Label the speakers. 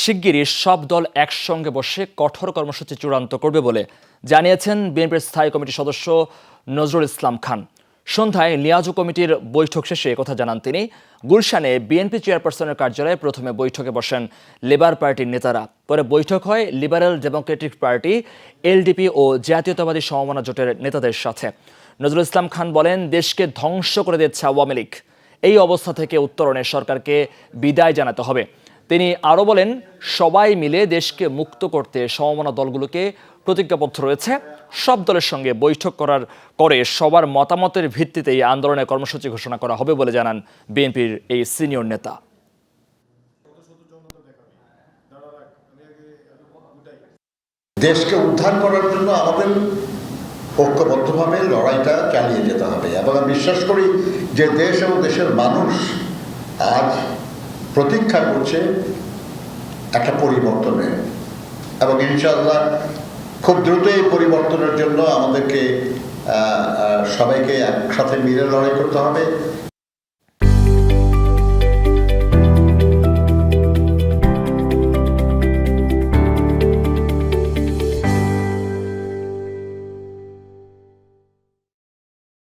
Speaker 1: শিগগিরই সব দল একসঙ্গে বসে কঠোর কর্মসূচি চূড়ান্ত করবে বলে জানিয়েছেন বিএনপির স্থায়ী কমিটির সদস্য নজরুল ইসলাম খান। সন্ধ্যায় লিয়াজু কমিটির বৈঠক শেষে কথা জানান তিনি, গুলশানে বিএনপি চেয়ারপারসনের কার্যালয়ে প্রথমে বৈঠকে বসেন লেবার পার্টির নেতারা। পরে বৈঠক হয় লিবারেল ডেমোক্রেটিক পার্টি, এলডিপি ও জাতীয়তাবাদী সমমনা জোটের নেতাদের সাথে। নজরুল ইসলাম খান বলেন, দেশকে ধ্বংস করে দিচ্ছে আওয়ামী লীগ। এই অবস্থা থেকে উত্তরণে সরকারকে বিদায় জানাতে হবে। তিনি আরও বলেন, সবাই মিলে দেশকে মুক্ত করতে সমমনা দলগুলোকে প্রতিজ্ঞাবদ্ধ রয়েছে। সব দলের সঙ্গে বৈঠক করার করে সবার মতামতের ভিত্তিতে এই আন্দোলনের কর্মসূচি ঘোষণা করা হবে বলে জানান বিএনপির এই সিনিয়র নেতা।
Speaker 2: দেশকে উদ্ধার করার জন্য আমাদের ঐক্যবদ্ধভাবে লড়াইটা চালিয়ে যেতে হবে। এবং আমি বিশ্বাস করি যে দেশ এবং দেশের মানুষ আজ প্রতীক্ষা করছে একটা পরিবর্তনের। এবং ইনশাআল্লাহ খুব দ্রুত এই পরিবর্তনের জন্য আমাদেরকে সবাইকে একসাথে মিলে লড়াই করতে হবে।